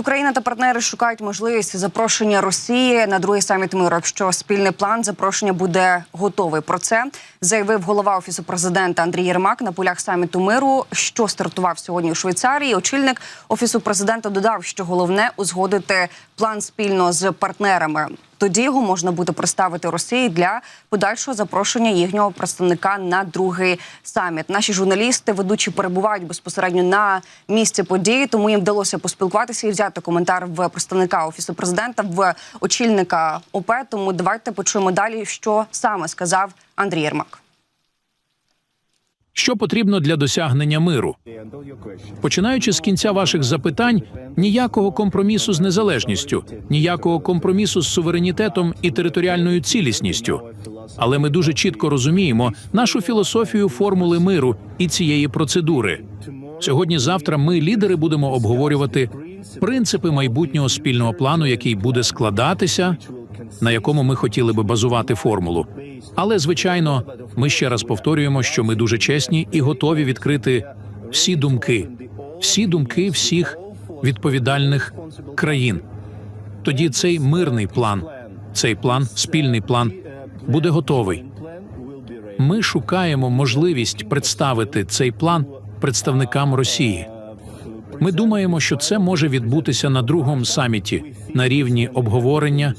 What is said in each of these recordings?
Україна та партнери шукають можливість запрошення Росії на другий саміт миру. Якщо спільний план запрошення буде готовий. Про це заявив голова офісу президента Андрій Єрмак на полях саміту миру, що стартував сьогодні у Швейцарії. Очільник офісу президента додав, що головне узгодити план спільно з партнерами. Тоді його можна буде представити Росії для подальшого запрошення їхнього представника на другий саміт. Наші журналісти, ведучі перебувають безпосередньо на місці події, тому їм вдалося поспілкуватися і взяти коментар в представника офісу президента, в очільника ОП. Тому давайте почуємо далі, що саме сказав Андрій Єрмак. Що потрібно для досягнення миру? Починаючи з кінця ваших запитань, ніякого компромісу з незалежністю, ніякого компромісу з суверенітетом і територіальною цілісністю. Але ми дуже чітко розуміємо нашу філософію формули миру і цієї процедури. Сьогодні-завтра ми, лідери, будемо обговорювати принципи майбутнього спільного плану, який буде складатися, на якому ми хотіли би базувати формулу. Але звичайно, ми ще раз повторюємо, що ми дуже чесні і готові відкрити всі думки, всі думки всіх відповідальних країн. Тоді цей мирний план, цей план, спільний план, буде готовий. Ми шукаємо можливість представити цей план представникам Росії. Ми думаємо, що це може відбутися на другому саміті на рівні обговорення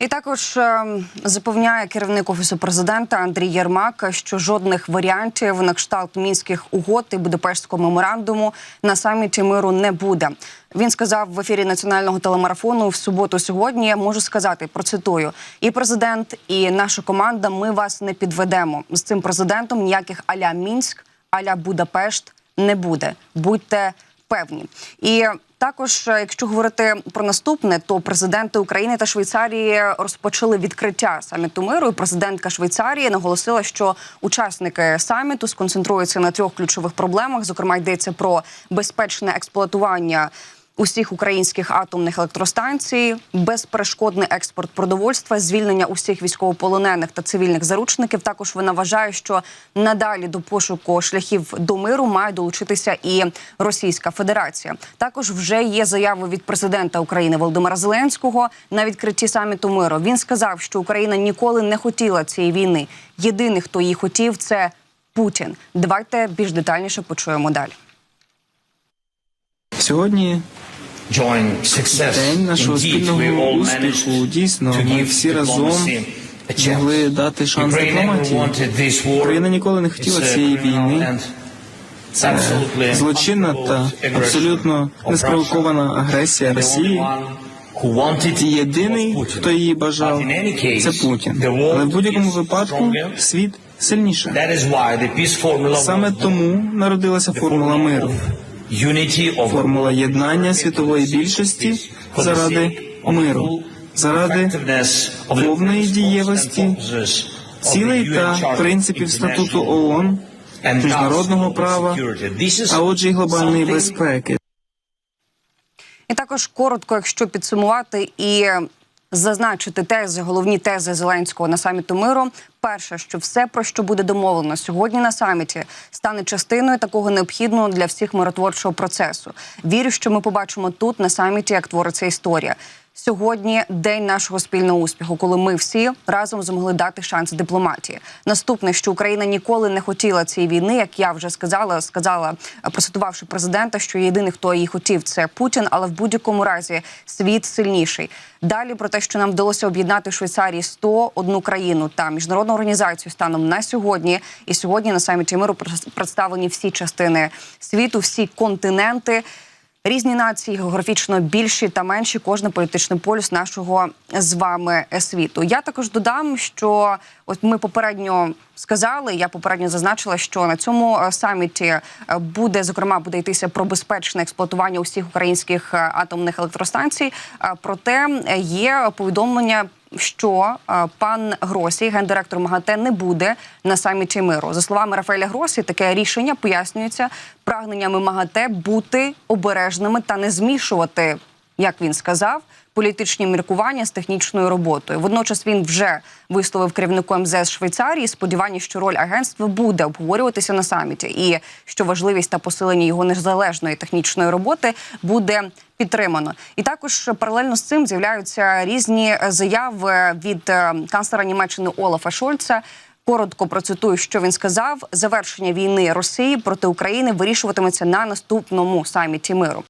І також е, запевняє керівник офісу президента Андрій Єрмак, що жодних варіантів на кшталт мінських угод і Будапештського меморандуму на саміті миру не буде. Він сказав в ефірі національного телемарафону в суботу. Сьогодні я можу сказати процитую: і президент, і наша команда. Ми вас не підведемо з цим президентом. Ніяких аля Мінськ, аля Будапешт не буде. Будьте певні і. Також, е, якщо говорити про наступне, то президенти України та Швейцарії розпочали відкриття саміту миру. І Президентка Швейцарії наголосила, що учасники саміту сконцентруються на трьох ключових проблемах. Зокрема, йдеться про безпечне експлуатування усіх українських атомних електростанцій, безперешкодний експорт продовольства, звільнення усіх військовополонених та цивільних заручників. Також вона вважає, що надалі до пошуку шляхів до миру має долучитися і Російська Федерація. Також вже є заяви від президента України Володимира Зеленського на відкритті саміту миру. Він сказав, що Україна ніколи не хотіла цієї війни. Єдиний, хто її хотів, це Путін. Давайте більш детальніше почуємо далі. Сьогодні день нашого спільного успіху. Дійсно, ми всі разом могли дати шанс дипломатії. Україна ніколи не хотіла цієї війни. Це злочинна та абсолютно неспровокована агресія Росії. І єдиний, хто її бажав, це Путін. Але в будь-якому випадку світ сильніше. Саме тому народилася формула миру. Формула єднання світової більшості заради миру, заради повної дієвості, цілей та принципів статуту ООН, міжнародного права, а отже, й глобальної безпеки. І також коротко, якщо підсумувати і зазначити тези, головні тези Зеленського на саміту миру. Перше, що все, про що буде домовлено сьогодні на саміті, стане частиною такого необхідного для всіх миротворчого процесу. Вірю, що ми побачимо тут на саміті, як твориться історія. Сьогодні день нашого спільного успіху, коли ми всі разом змогли дати шанс дипломатії. Наступне, що Україна ніколи не хотіла цієї війни, як я вже сказала, сказала, процитувавши президента, що єдиний, хто її хотів, це Путін, але в будь-якому разі світ сильніший. Далі про те, що нам вдалося об'єднати в Швейцарії 101 країну та міжнародну організацію станом на сьогодні. І сьогодні на саміті миру представлені всі частини світу, всі континенти. Різні нації географічно більші та менші, кожен політичний полюс нашого з вами світу. Я також додам, що от ми попередньо сказали. Я попередньо зазначила, що на цьому саміті буде зокрема буде йтися про безпечне експлуатування усіх українських атомних електростанцій. Проте є повідомлення. Що е, пан Гросі, гендиректор МАГАТЕ, не буде на саміті миру. За словами Рафаеля Гросі, таке рішення пояснюється прагненнями МАГАТЕ бути обережними та не змішувати як він сказав, політичні міркування з технічною роботою. Водночас він вже висловив керівнику МЗС Швейцарії сподівання, що роль агентства буде обговорюватися на саміті, і що важливість та посилення його незалежної технічної роботи буде підтримано. І також паралельно з цим з'являються різні заяви від е, канцлера Німеччини Олафа Шольца. Коротко процитую, що він сказав: завершення війни Росії проти України вирішуватиметься на наступному саміті миру.